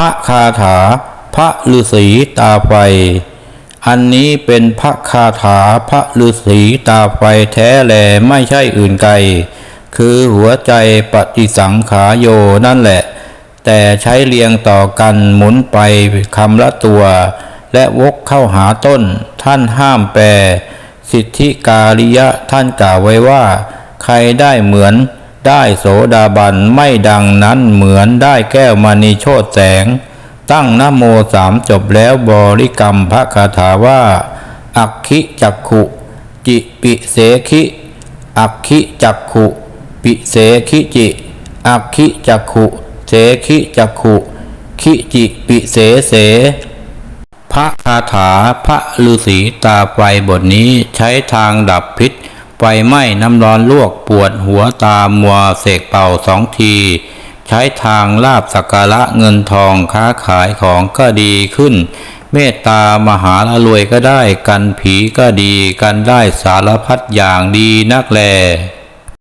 พระคาถา พระฤาษีตาไฟ อันนี้เป็นพระคาถาพระฤาษีตาไฟแท้แลไม่ใช่อื่นไกล คือหัวใจปฏิสังขาโยนั่นแหละ แต่ใช้เรียงต่อกันหมุนไปคำละตัว และวกเข้าหาต้น ท่านห้ามแปล สิทธิกาลิยะท่านกล่าวไว้ว่า ใครได้เหมือน ได้โสดาบันไม่ดังนั้นเหมือนได้แก้วมณีโชตแสง ตั้งนโมสามจบแล้วบริกรรมพระคาถาว่า อักขิจักขุ จิปิเสขิ อักขิจักขุ ปิเสขิจิ อักขิจักขุเสขิจักขุขิจิปิเสเส พระคาถาพระฤาษีตาไฟบทนี้ใช้ทางดับพิษ ไฟไหม้น้ำร้อนลวกปวดหัวตามัวเสกเป่าสองที ใช้ทางลาบสักการะเงินทองค้าขายของก็ดีขึ้น เมตตามหาละรวยก็ได้กันผีก็ดีกันได้สารพัดอย่างดีนักแล